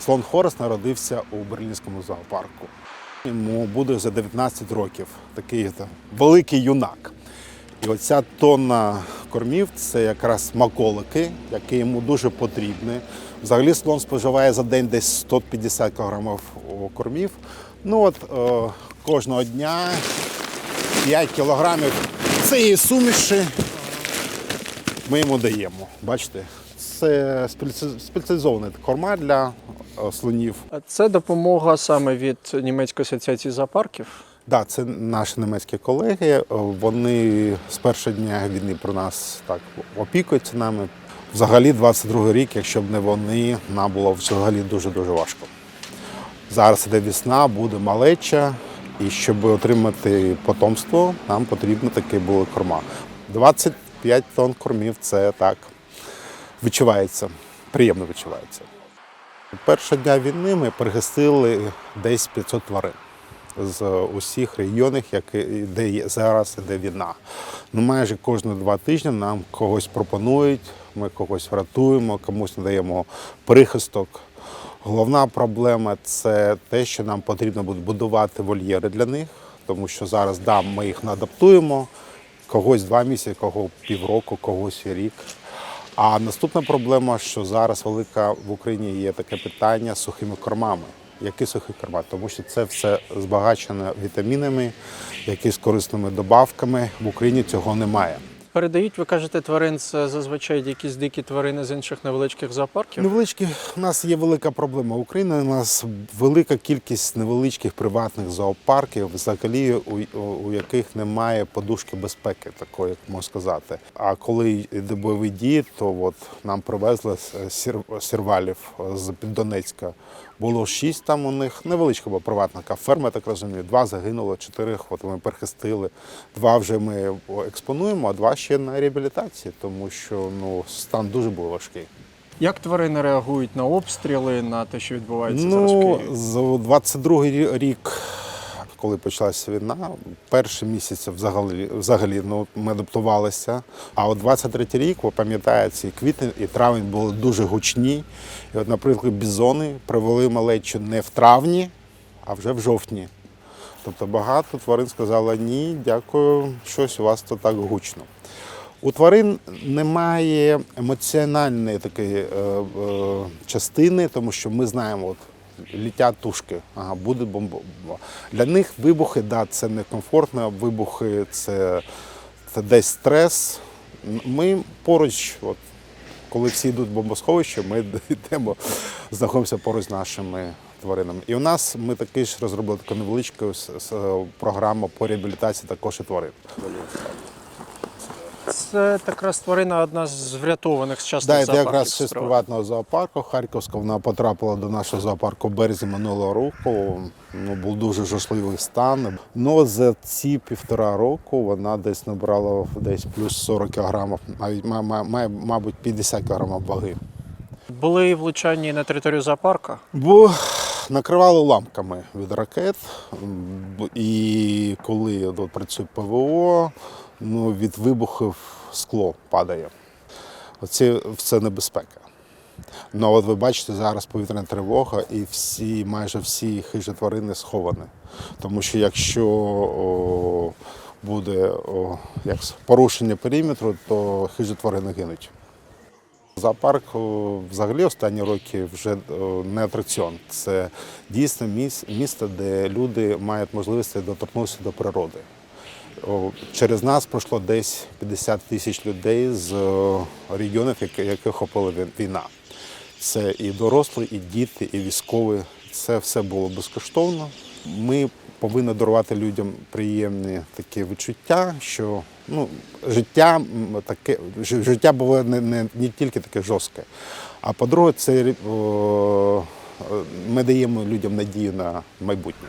Слон Хорес народився у берлінському зоопарку. Йому буде за 19 років такий великий юнак. І оця тонна кормів це якраз смаколики, які йому дуже потрібні. Взагалі слон споживає за день десь 150 кг кормів. Ну от е, кожного дня 5 кілограмів цієї суміші ми йому даємо. Бачите, це спеці- спеціалізований корма для е, слонів. Це допомога саме від німецької асоціації зоопарків. Да, це наші німецькі колеги. Е, Вони з першого дня війни про нас так опікуються нами. Взагалі, 22 рік, якщо б не вони, нам було взагалі дуже дуже важко. Зараз іде весна, буде малеча, і щоб отримати потомство, нам потрібно такі були корма. 25 тонн кормів це так відчувається, приємно відчувається. Першого дня війни ми пригостили десь 500 тварин з усіх регіонів, які, де зараз іде війна. Ну, майже кожні два тижні нам когось пропонують, ми когось врятуємо, комусь надаємо прихисток. Головна проблема це те, що нам потрібно буде будувати вольєри для них, тому що зараз да, ми їх не адаптуємо. Когось два місяці, кого півроку, когось рік. А наступна проблема, що зараз велика в Україні є таке питання з сухими кормами. Які сухі корма? Тому що це все збагачено вітамінами, якісь корисними добавками. В Україні цього немає. Передають, ви кажете, тварин це зазвичай якісь дикі тварини з інших невеличких зоопарків. Невеличкі у нас є велика проблема. Україна у нас велика кількість невеличких приватних зоопарків, взагалі у, у, яких немає подушки безпеки, такої, як можна сказати. А коли йде бойові дії, то от нам привезли сір- сірвалів з під Донецька. Було шість там у них невеличка була приватна ферма, так розумію. Два загинуло, чотирих от ми перехистили. Два вже ми експонуємо, а два ще на реабілітації, тому що ну стан дуже був важкий. Як тварини реагують на обстріли, на те, що відбувається зараз в Ну, Києві? з 22-й рік, коли почалася війна, перші місяці взагалі, взагалі ну, ми адаптувалися. А от 23-й рік, ви пам'ятаєте, квітень і травень були дуже гучні. І от, наприклад, бізони привели малечу не в травні, а вже в жовтні. Тобто багато тварин сказали ні, дякую, щось у вас тут так гучно. У тварин немає емоціональної такої е, е, частини, тому що ми знаємо, от літять тушки, ага, буде бомба. Для них вибухи, да, це некомфортно, вибухи це, це десь стрес. Ми поруч, от, коли всі йдуть в бомбосховище, ми йдемо, знаходимося поруч з нашими тваринами. І у нас ми таки ж розробили таку невеличку програму по реабілітації також і тварин. Це якраз тварина одна з врятованих з часто Да, це якраз ще з приватного зоопарку Харківського. Вона потрапила до нашого зоопарку в березні минулого року. Ну, був дуже жахливий стан. Ну за ці півтора року вона десь набрала десь плюс 40 кілограмів, навіть мабуть, 50 кілограмів ваги. Були влучання на територію зоопарка. Бо накривали ламками від ракет, і коли от, працює ПВО, ну, від вибухів скло падає. Оце все небезпека. Ну от ви бачите, зараз повітряна тривога, і всі, майже всі хижі тварини сховані. Тому що якщо о, буде о, як, порушення периметру, то хижі тварини гинуть. Зоопарк взагалі останні роки вже не атракціон. Це дійсно міс- місто, де люди мають можливість доторкнутися до природи. Через нас пройшло десь 50 тисяч людей з регіонів, яких охопила війна. Це і дорослі, і діти, і військові. Це все було безкоштовно. Ми повинні дарувати людям приємні такі відчуття, що ну, життя таке життя було не, не, не тільки таке жорстке. А по-друге, це о, ми даємо людям надію на майбутнє.